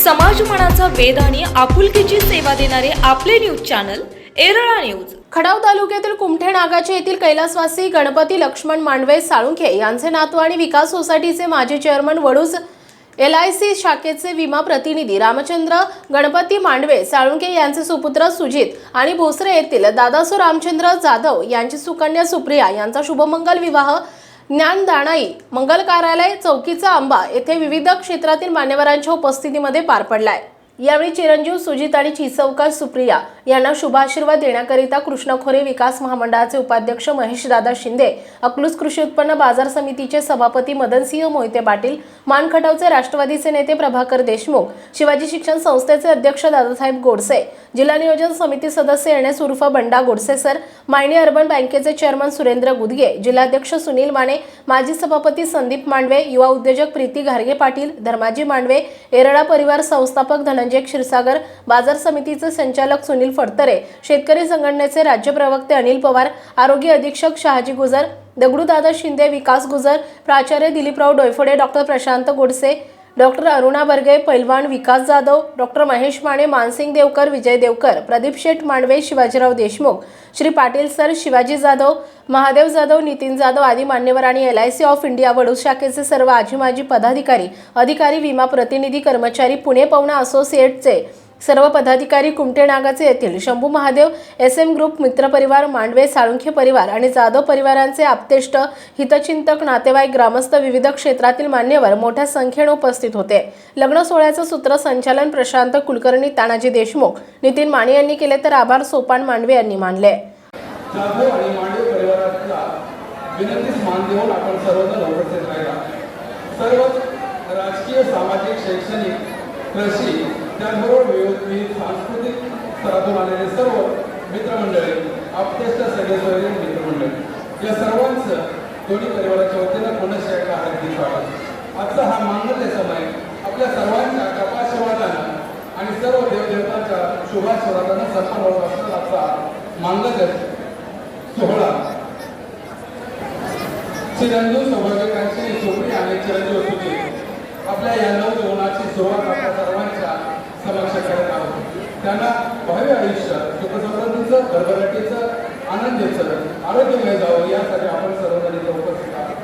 समाजमनाचा वेध आणि आपुलकीची सेवा देणारे आपले news channel Erala news. Khatav तालुक्यातील कुमठे नागाचे येथील कैलासवासी गणपती लक्ष्मण मांडवे साळुंखे यांचे नातू आणि विकास सोसायटीचे माजी chairman Vaduj L I C शाखेचे विमा प्रतिनिधी रामचंद्र गणपती मांडवे साळुंके यांचे सुपुत्र सुजित आणि भोसरे येथील दादासो रामचंद्र जाधव यांची सुकन्या सुप्रिया यांचा शुभमंगल विवाह ज्ञानदानाई मंगल कार्यालय चौकीचा आंबा येथे विविध क्षेत्रातील मान्यवरांच्या उपस्थितीमध्ये पार पडलाय. यावेळी चिरंजीव सुजित आणि चिसवकर सुप्रिया यांना शुभाशीर्वाद देण्याकरिता कृष्णखोरे विकास महामंडळाचे उपाध्यक्ष महेशदादा शिंदे अकलूज कृषी उत्पन्न बाजार समितीचे सभापती मदनसिंह मोहिते पाटील मानखटावचे राष्ट्रवादीचे नेते प्रभाकर देशमुख शिवाजी शिक्षण संस्थेचे अध्यक्ष दादासाहेब गोडसे जिल्हा नियोजन समिती सदस्य एन एस उर्फ बंडा गोडसे सर मायणी अर्बन बँकेचे चेअरमन सुरेंद्र गुदगे जिल्हाध्यक्ष सुनील माने माजी सभापती संदीप मांडवे युवा उद्योजक प्रीती घारगे पाटील धर्माजी मांडवे येरळा परिवार संस्थापक धनंजय क्षीरसागर बाजार समितीचे संचालक सुनील फडतरे शेतकरी संघटनेचे राज्य प्रवक्ते अनिल पवार आरोग्य अधीक्षक शहाजी गुजर दगडूदादा शिंदे विकास गुजर प्राचार्य दिलीपराव डोयफोडे डॉक्टर प्रशांत गोडसे डॉक्टर अरुणा बर्गे पैलवान विकास जाधव डॉक्टर महेश माने मानसिंग देवकर विजय देवकर प्रदीप शेठ मांडवे शिवाजीराव देशमुख श्री पाटील सर शिवाजी जाधव महादेव जाधव नितीन जाधव आदी मान्यवर आणि L I C of India वडू शाखेचे सर्व आजी माजी पदाधिकारी अधिकारी विमा प्रतिनिधी कर्मचारी पुणे पवना असोसिएटचे सर्व पदाधिकारी कुमटे नागाचे येथील Shambhu Mahadev S M group मित्रपरिवार Mandve Salunkhe परिवार आणि जाधव परिवारांचे आपतेष्ट हितचिंतक नातेवाईक ग्रामस्थ विविध क्षेत्रातील मान्यवर मोठ्या संख्येने उपस्थित होते. लग्न सोहळ्याचं सूत्रसंचालन प्रशांत कुलकर्णी तानाजी देशमुख नितीन माने यांनी केले तर आभार सोपान मांडवे यांनी मानले. जाधव आणि मांडवे परिवाराला मान देऊन आपण सर्वजण उपस्थित राहिला राजकीय सामाजिक शैक्षणिक कृषी त्याचबरोबर विविध सांस्कृतिक स्तरातून आलेले सर्व मित्रमंडळी आपतेष्ट सगळे मित्रमंडळी या सर्वांचं दोन्ही परिवाराच्या वतीनं पुनश्च एकदा हार्दिक स्वागत. आजचा हा मांगल्य समय आपल्या सर्वांच्या कपाशवादानं आणि सर्व देवदेवतांच्या शुभाशीर्वादानं संपन्न होत असणारा आजचा मांगल्य सोहळा. चिरंजीव सौभाग्यकांची चोपडी आणि चिरंजीव सुखी. आपल्या या नऊ जीवनाची सुरुवात आपल्या सर्वांच्या समक्ष करत आहोत. त्यांना भावी आयुष्य सुखसमृद्धीचं भरभराटीचं आनंदीचं आरोग्यमय जावं यासाठी आपण सर्वजण इथे उपस्थित आहोत.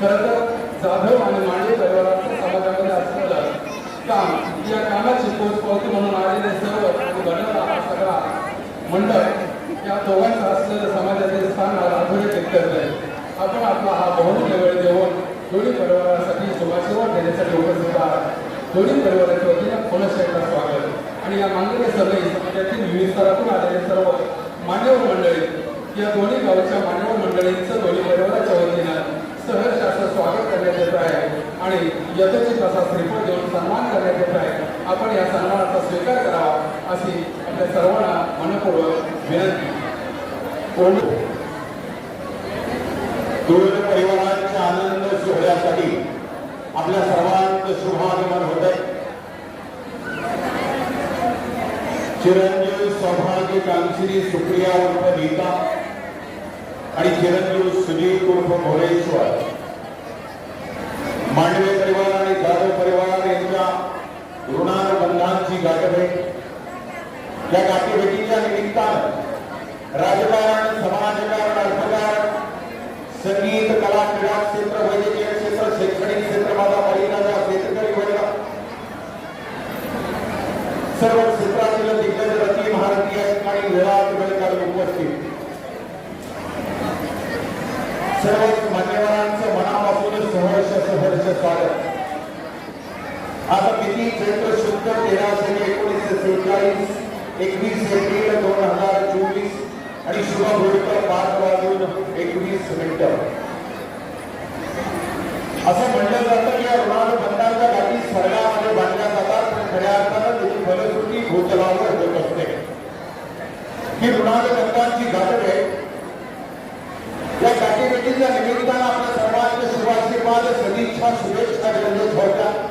खरं तर जाधव आणि मांडे परिवाराचं समाजामध्ये असलेलं काम या कामाची पोचपावती म्हणून आलेले सर्व आणि हा सगळा मंडळ या दोघांचं असलेलं समाजातील स्थान मला अधोरेखित करत आहे. आपण आपला हा बहुमूल्य वेळ देऊन दोन्ही परिवारासाठी शुभाशीर्वाद देण्यासाठी उपस्थित आहात. दोन्ही परिवाराच्या वतीने पुनश्च स्वागत. आणि या मांगल्य सभेत समाजातील विविध स्तरातून आलेले सर्व मान्यवर मंडळी या दोन्ही गावच्या मान्यवर मंडळींचं दोन्ही परिवाराच्या वतीनं सहर्ष असं स्वागत करण्यात येत आहे. आणि यथोचित असा श्रीफळ देऊन सन्मान करण्यात येत आहे. आपण या सन्मानाचा स्वीकार करावा अशी आपल्या सर्वांना मनपूर्वक विनंती. परिवाराच्या आनंद सोहळ्यासाठी आपल्या सर्वांचं शुभागमन होत आहे चिरंजीव सौभाग्य कांक्षिणी सुप्रिया उर्फ नीता आणि चिरंजीव सुजीत उर्फ भोरेश्वर मांडवे परिवार आणि जाधव परिवार यांच्या ऋणानुबंधांची गाठभेट. या गाठीभेटीच्या निमित्तानं राजकारण समाजकारण अर्थकारण संगीत कला क्रीडा क्षेत्र वैद्यकीय क्षेत्र शैक्षणिक क्षेत्र माझा परिणाम शेतकरी वर्ग सर्व क्षेत्रातील दिग्गज रती भारतीय आणि विराट वेळकर उपस्थित सर्व मान्यवरांचं मनापासून सहर्ष सहर्ष स्वागत. आता किती चैत्र शुद्ध तेराशे एकोणीसशे सेहेचाळीस एकवीस एप्रिल दोन हजार चोवीस आणि शुभ मुहूर्त पाच वाजून एकवीस मिनिट. असं म्हणलं जातं की या ऋणानुबंधांच्या भूतलावर होत असते. ही ऋणानुबंधांची गाठड आहे. या गाठीभेटीच्या निमित्तानं आपल्या सर्वांचे शुभाशीर्वाद सदिच्छा शुभेच्छा देण्यात होत्या.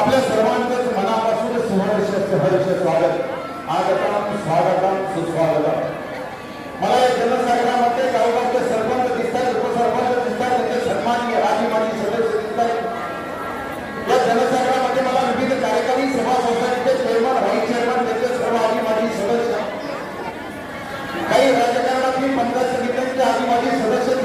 आपल्या सर्वांचं मनापासून सुहर्ष सहर्ष स्वागत. आगताम स्वागताम सुस्वागतम. मला या जनसंघामध्ये गावगावचे सरपंच दिसतात उपसरपंच दिसतात त्यांचे सन्माननीय आधी माझी सदस्य दिसतात या जनसागरामध्ये मला विविध कार्यकारी सभा सोसायटीचे चेअरमन व्हाईस चेअरमन त्यांचे सर्व आधी माझी सदस्य. काही राजकारणातली पंचायत समित्यांचे आधी माझी सदस्य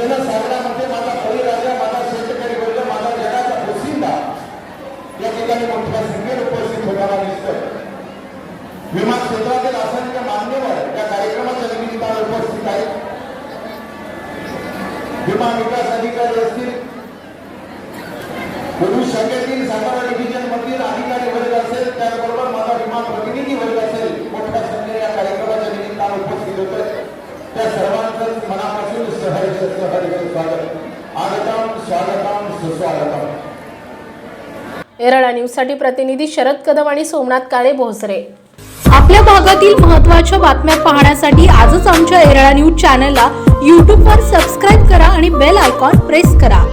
जनसागरामध्ये माझा बळीराजा माझा शेतकरी वर्ग माझा जगाचा पोशिंदा या ठिकाणी मोठ्या संख्येने उपस्थित होताना दिसतोय. विमा क्षेत्रातील असंख्य मान्यवर या कार्यक्रमाच्या निमित्तानं उपस्थित आहेत. विमा विकास अधिकारी असतील. पूर्वी शाखेतील सातारा डिव्हिजन मधील अधिकारी वर्ग असेल त्याचबरोबर माझा विमा प्रतिनिधी वर्ग असेल मोठ्या संख्येने या कार्यक्रमाच्या निमित्तानं उपस्थित होतोय त्या सर्वांचं मनापासून सहर्ष सहर्ष स्वागत आगतम स्वागतम. सुस्वागतम एरळा न्यूजसाठी प्रतिनिधी शरद कदम आणि सोमनाथ काळे भोसरे. आपल्या भागातील महत्त्वाच्या बातम्या पाहण्यासाठी आजच आमच्या एरळा न्यूज चॅनलला यूट्यूबवर सबस्क्राईब करा आणि बेल आयकॉन प्रेस करा.